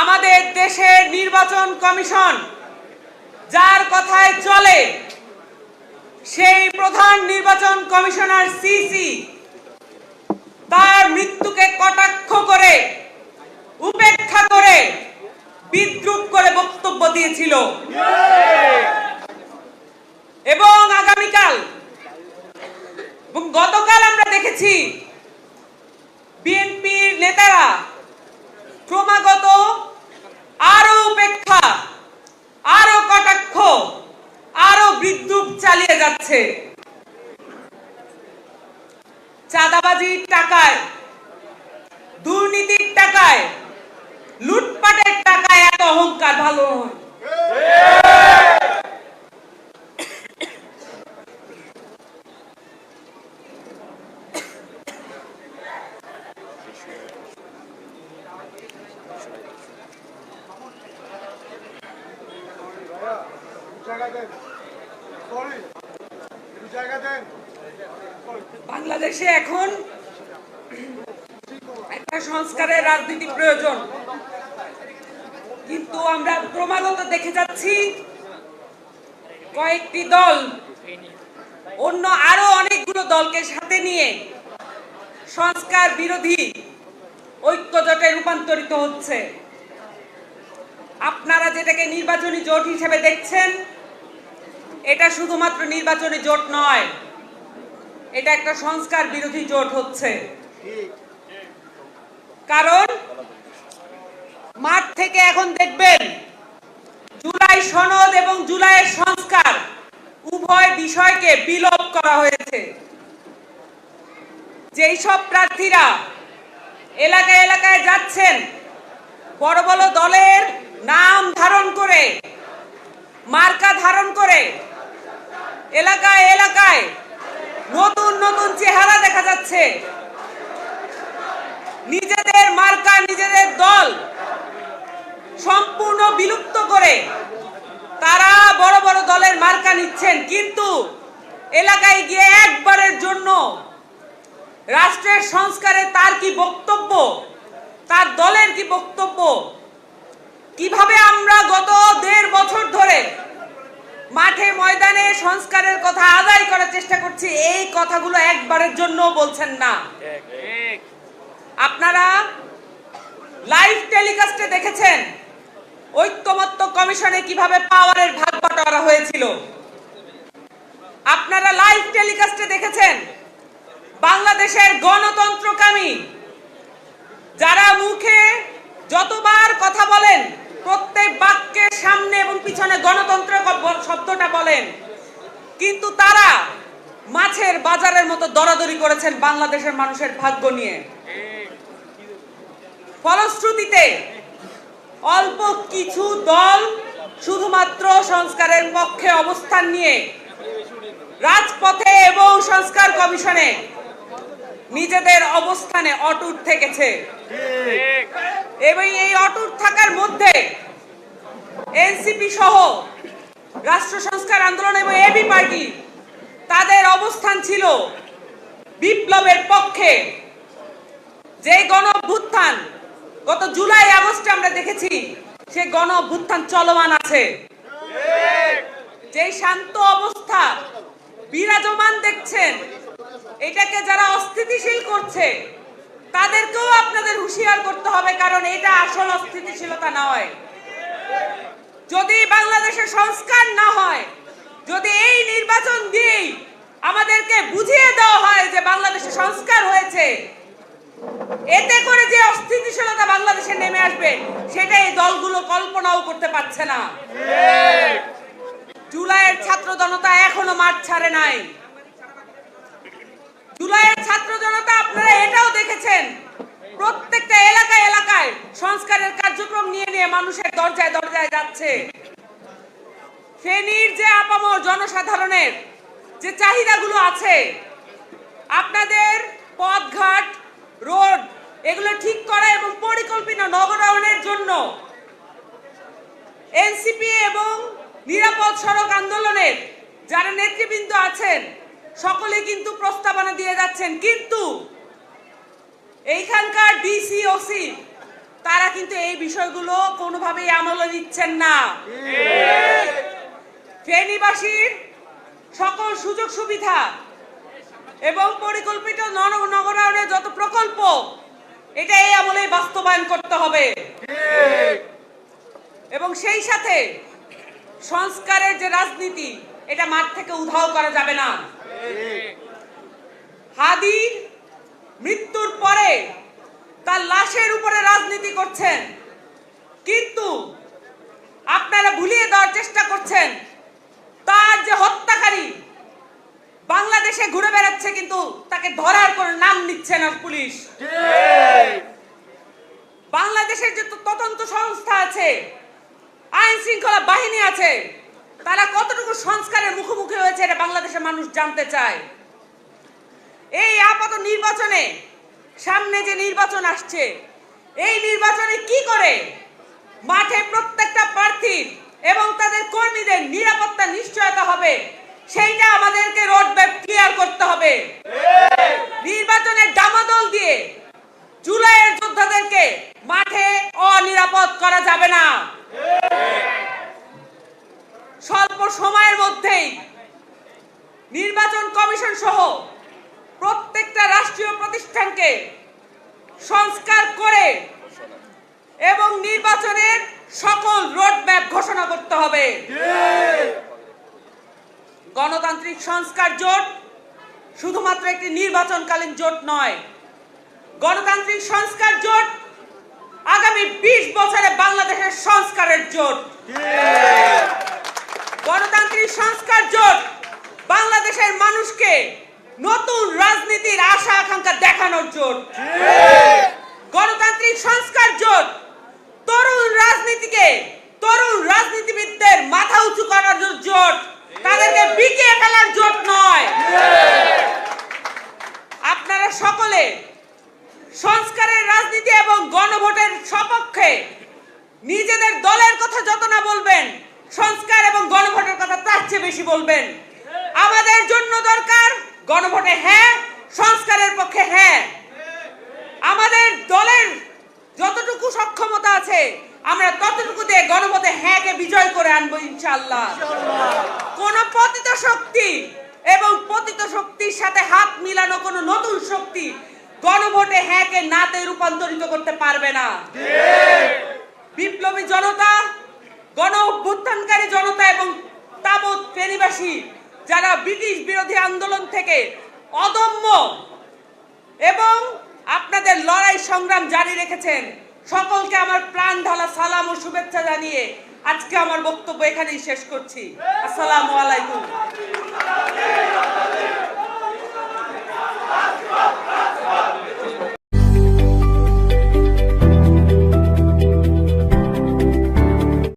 আমাদের দেশের নির্বাচন কমিশন, যার কথায় চলে সেই প্রধান নির্বাচন কমিশনার সিসি তার মৃত্যুকে কটাক্ষ করে, উপেক্ষা করে, বিদ্রুপ করে বক্তব্য দিয়েছিল। এবং আগামীকাল গতকাল আমরা দেখেছি বিএনপির নেতারা ক্রমাগত আরও উপেক্ষা আরও কটাক্ষ আরও বিদ্রুপ যাচ্ছে চাঁদাবাজির টাকায় দুর্নীতির টাকায় লুটপাটের টাকায় এত অহংকার ভালো জায়গা বাংলাদেশে এখন একটা সংস্কারের রাজনীতি প্রয়োজন। কিন্তু আমরা ক্রমাগত দেখে যাচ্ছি কয়েকটি দল, অন্য আরও অনেকগুলো দলকে সাথে নিয়ে সংস্কার বিরোধী ঐক্যজোটে রূপান্তরিত হচ্ছে। আপনারা যেটাকে নির্বাচনী জোট হিসেবে দেখছেন এটা শুধুমাত্র নির্বাচনী জোট নয়, এটা একটা সংস্কার বিরোধী জোট হচ্ছে। কারণ মাঠ থেকে এখন দেখবেন, জুলাই সনদ এবং জুলাইয়ের সংস্কার উভয় বিষয়কে বিলোপ করা হয়েছে। যেই সব প্রার্থীরা এলাকায় এলাকায় যাচ্ছেন, বড় বড় দলের নাম ধারণ করে, মার্কা ধারণ করে এলাকায় এলাকায় নতুন নতুন চেহারা দেখা যাচ্ছে। নিজেদের মার্কা, নিজেদের দল সম্পূর্ণ বিলুপ্ত করে তারা বড় বড় দলের মার্কা নিচ্ছেন। কিন্তু এলাকায় গিয়ে একবারের জন্য রাষ্ট্রের সংস্কারে তার কি বক্তব্য? তার দলের কি বক্তব্য? কীভাবে আমরা গত দেড় বছর ধরে মাঠে সংস্কারের কথা আদায় করার চেষ্টা করছি। এই কথাগুলো একবারের জন্য বলছেন না। আপনারা লাইভ টেলিকাস্টে দেখেছেন ঐক্যমত্য কমিশনে কীভাবে পাওয়ারের ভাগ বাটোয়ারা হয়েছিল। আপনারা লাইভ টেলিকাস্টে দেখেছেন বাংলাদেশের গণতন্ত্রকামী যারা মুখে যতবার কথা বলেন প্রত্যেক বাক্যের সামনে এবং পিছনে গণতন্ত্র শব্দটা বলেন। কিন্তু তারা মাছের বাজারের মতো দরাদরি করেছেন বাংলাদেশের মানুষের ভাগ্য নিয়ে। ফলশ্রুতিতে অল্প কিছু দল শুধুমাত্র সংস্কারের পক্ষে অবস্থান নিয়ে রাজপথে এবং সংস্কার কমিশনে নিজেদের অবস্থানে অটুট থেকেছে। এবং এই অটুট থাকার মধ্যে এনসিপি সহ রাষ্ট্র সংস্কার আন্দোলন এবং এবি পার্টি, তাদের অবস্থান ছিল বিপ্লবের পক্ষে। যে গণ গত জুলাই আগস্টে আমরা দেখেছি, সে গণ চলমান আছে। যে শান্ত অবস্থা বিরাজমান দেখছেন, এটাকে যারা অস্থিতিশীল করছে তাদেরকেও আপনাদের হুঁশিয়ার করতে হবে কারণ এটা আসল অস্থিতিশীলতা নয়। যদি বাংলাদেশে সংস্কার না হয় যদি এই নির্বাচন দিয়েই আমাদেরকে বুঝিয়ে দেওয়া হয় যে বাংলাদেশে সংস্কার হয়েছে এতে করে যে অস্থিতিশীলতা বাংলাদেশে নেমে আসবে সেটা এই দলগুলো কল্পনাও করতে পারছে না। জুলাইয়ের ছাত্র জনতা এখনও মাঠ ছাড়ে নাই জুলাইয়ের ছাত্র জনতা আপনারা এটাও দেখেছেন প্রত্যেকটা এলাকায় এলাকায় সংস্কারের কার্যক্রম নিয়ে নিয়ে মানুষের দরজায় দরজায় যাচ্ছে। ফেনীর যে আপামর জনসাধারণের যে চাহিদাগুলো আছে, আপনাদের পথঘাট, রোড, এগুলো ঠিক করা এবং পরিকল্পিত নগরায়নের জন্য এনসিপি এবং নিরাপদ সড়ক আন্দোলনের যারা নেতৃবৃন্দ আছেন সকলে কিন্তু প্রস্তাবনা দিয়ে যাচ্ছেন। কিন্তু এইখানকার ডিসি ওসি তারা কিন্তু এই বিষয়গুলো কোনোভাবেই আমলে নিচ্ছেন না। ফেনীবাসীর সকল সুযোগ সুবিধা এবং পরিকল্পিত নর- নগরায়নের যত প্রকল্প এটা এই আমলে বাস্তবায়ন করতে হবে। এবং সেই সাথে সংস্কারের যে রাজনীতি, এটা মাঠ থেকে উধাও করা যাবে না। হাদির তার লাশের উপরে রাজনীতি করছেন। কিন্তু আপনারা ভুলিয়ে দেওয়ার চেষ্টা করছেন। তার যে হত্যাকারী বাংলাদেশে ঘুরে বেড়াচ্ছে কিন্তু তাকে ধরার কোনো নাম নিচ্ছে না পুলিশ। বাংলাদেশের যে তদন্ত সংস্থা আছে, আইন শৃঙ্খলা বাহিনী আছে, তারা কতটুকু সংস্কারের মুখোমুখি হয়েছে এটা বাংলাদেশের মানুষ জানতে চায়। এই আপাত নির্বাচনে সামনে যে নির্বাচন আসছে, এই নির্বাচনে কি করে মাঠে প্রত্যেকটা প্রার্থীর এবং তাদের কর্মীদের নিরাপত্তা নিশ্চয়তা হবে, সেইটা আমাদেরকে রোড ম্যাপ ক্লিয়ার করতে হবে। নির্বাচনের ডামাদল দিয়ে জুলাইয়ের যোদ্ধাদেরকে মাঠে অনিরাপদ করা যাবে না। স্বল্প সময়ের মধ্যেই নির্বাচন কমিশন সহ প্রত্যেকটা রাষ্ট্রীয় প্রতিষ্ঠানকে সংস্কার করে এবং নির্বাচনের সকল রোডম্যাপ ঘোষণা করতে হবে। গণতান্ত্রিক সংস্কার জোট শুধুমাত্র একটি নির্বাচনকালীন জোট নয়, গণতান্ত্রিক সংস্কার জোট আগামী ২০ বছরে বাংলাদেশের সংস্কারের জোট। গণতান্ত্রিক সংস্কার জোট বাংলাদেশের মানুষকে নতুন রাজনীতির আশা আকাঙ্ক্ষা দেখানোর জোট। গণতান্ত্রিক সংস্কার জোট। তরুণ রাজনীতিকে, তরুণ রাজনীতিবিদদের মাথা উঁচু করার জোট। তাদেরকে বিকিয়ে ফেলার জোট নয়। আপনারা সকলে সংস্কারের রাজনীতি এবং গণভোটের সপক্ষে নিজেদের দলের কথা যত না বলবেন, সংস্কার এবং গণভোটের কথা তার চেয়ে বেশি বলবেন। আমাদের জন্য দরকার গণভোটে হ্যাঁ সংস্কারের পক্ষে হ্যাঁ। আমাদের দলের যতটুকু সক্ষমতা আছে, আমরা ততটুকু দিয়ে গণভোটে হ্যাঁ কে বিজয় করে আনব ইনশাল্লাহ কোন পতিত শক্তি এবং পতিত শক্তির সাথে হাত মিলানো কোনো নতুন শক্তি গণভোটে হ্যাঁ কে নাতে রূপান্তরিত করতে পারবে না। বিপ্লবী জনতা গণ অভ্যুত্থানকারী জনতা এবং তাবৎ ফেনীবাসী যারা ব্রিটিশ বিরোধী আন্দোলন থেকে অদম্য এবং আপনাদের লড়াই সংগ্রাম জারি রেখেছেন, সকলকে আমার প্রাণ ঢালা সালাম ও শুভেচ্ছা জানিয়ে আজকে আমার বক্তব্য এখানেই শেষ করছি। আসসালামু আলাইকুম।